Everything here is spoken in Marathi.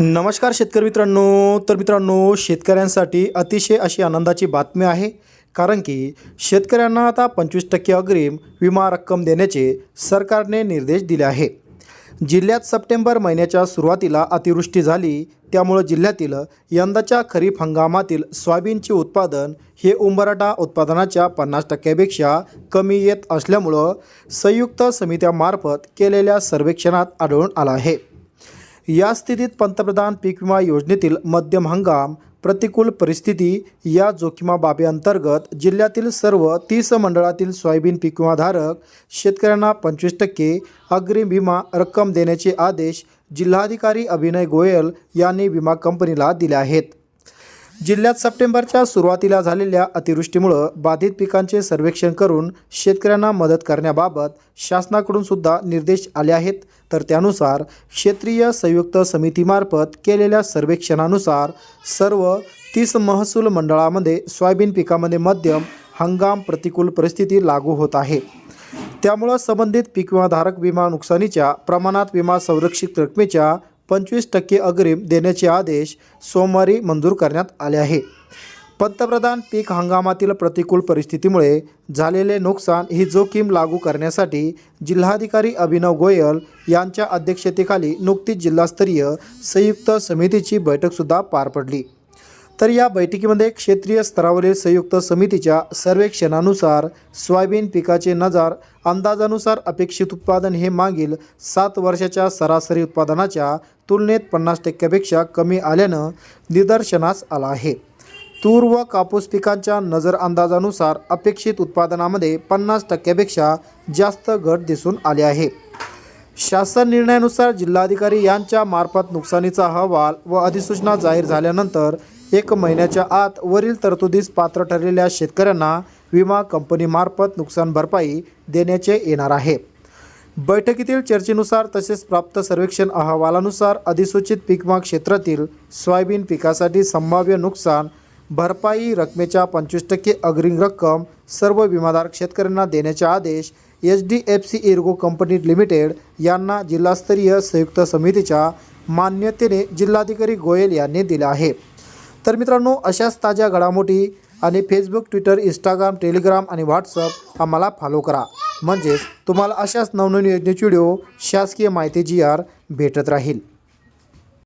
नमस्कार शेतकरी मित्रांनो. तर मित्रांनो शेतकऱ्यांसाठी अतिशय अशी आनंदाची बातमी आहे. कारण की शेतकऱ्यांना आता पंचवीस टक्के अग्रिम विमा रक्कम देण्याचे सरकारने निर्देश दिले आहे. जिल्ह्यात सप्टेंबर महिन्याच्या सुरुवातीला अतिवृष्टी झाली. त्यामुळं जिल्ह्यातील यंदाच्या खरीप हंगामातील सोयाबीनचे उत्पादन हे उंबरटा उत्पादनाच्या पन्नास टक्क्यापेक्षा कमी येत असल्यामुळं संयुक्त समित्यामार्फत केलेल्या सर्वेक्षणात आढळून आलं आहे. या स्थितीत पंतप्रधान पीक विमा योजनेतील मध्यम हंगाम प्रतिकूल परिस्थिती या जोखिमाबाबी अंतर्गत जिल्ह्यातील सर्व तीस मंडळातील सोयाबीन पीक विमाधारक शेतकऱ्यांना पंचवीस टक्के अग्रिम विमा रक्कम देण्याचे आदेश जिल्हाधिकारी अभिनय गोयल यांनी विमा कंपनीला दिले आहेत. जिल्ह्यात सप्टेंबरच्या सुरुवातीला झालेल्या अतिवृष्टीमुळं बाधित पिकांचे सर्वेक्षण करून शेतकऱ्यांना मदत करण्याबाबत शासनाकडून सुद्धा निर्देश आले आहेत. तर त्यानुसार क्षेत्रीय संयुक्त समितीमार्फत केलेल्या सर्वेक्षणानुसार सर्व तीस महसूल मंडळामध्ये सोयाबीन पिकामध्ये मध्यम हंगाम प्रतिकूल परिस्थिती लागू होत आहे. त्यामुळं संबंधित पीक विमाधारक विमा नुकसानीच्या प्रमाणात विमा संरक्षित रकमेच्या पंचवीस टक्के अग्रिम देण्याचे आदेश सोमवारी मंजूर करण्यात आले आहे. पंतप्रधान पीक हंगामातील प्रतिकूल परिस्थितीमुळे झालेले नुकसान ही जोखीम लागू करण्यासाठी जिल्हाधिकारी अभिनव गोयल यांच्या अध्यक्षतेखाली नुकतीच जिल्हास्तरीय संयुक्त समितीची बैठकसुद्धा पार पडली. तर या बैठकीमध्ये क्षेत्रीय स्तरावरील संयुक्त समितीच्या सर्वेक्षणानुसार सोयाबीन पिकाचे नजार अंदाजानुसार अपेक्षित उत्पादन हे मागील सात वर्षाच्या सरासरी उत्पादनाच्या तुलनेत पन्नास टक्क्यापेक्षा कमी आल्यानं निदर्शनास आलं आहे. तूर व कापूस पिकांच्या नजर अंदाजानुसार अपेक्षित उत्पादनामध्ये पन्नास टक्क्यापेक्षा जास्त घट दिसून आली आहे. शासन निर्णयानुसार जिल्हाधिकारी यांच्या मार्फत नुकसानीचा अहवाल व अधिसूचना जाहीर झाल्यानंतर एक महिन्याच्या आत वरील तरतुदीस पात्र ठरलेल्या शेतकऱ्यांना विमा कंपनीमार्फत नुकसान भरपाई देण्याचे येणार आहे. बैठकीतील चर्चेनुसार तसेच प्राप्त सर्वेक्षण अहवालानुसार अधिसूचित पीकमा क्षेत्रातील सोयाबीन पिकासाठी संभाव्य नुकसान भरपाई रकमेच्या पंचवीस टक्के अग्रिम रक्कम सर्व विमाधारक शेतकऱ्यांना देण्याचे आदेश H D F C ERGO company limited यांना जिल्हास्तरीय संयुक्त समितीच्या मान्यतेने जिल्हाधिकारी गोयल यांनी दिले आहे. तर मित्रांनो अशाच ताज्या घडामोडी आणि फेसबुक ट्विटर इंस्टाग्राम टेलिग्राम आणि व्हॉट्सअप आम्हाला फॉलो करा. म्हणजेच तुम्हाला अशाच नवनवीन योजनेचे व्हिडिओ शासकीय माहिती जी आर भेटत राहील.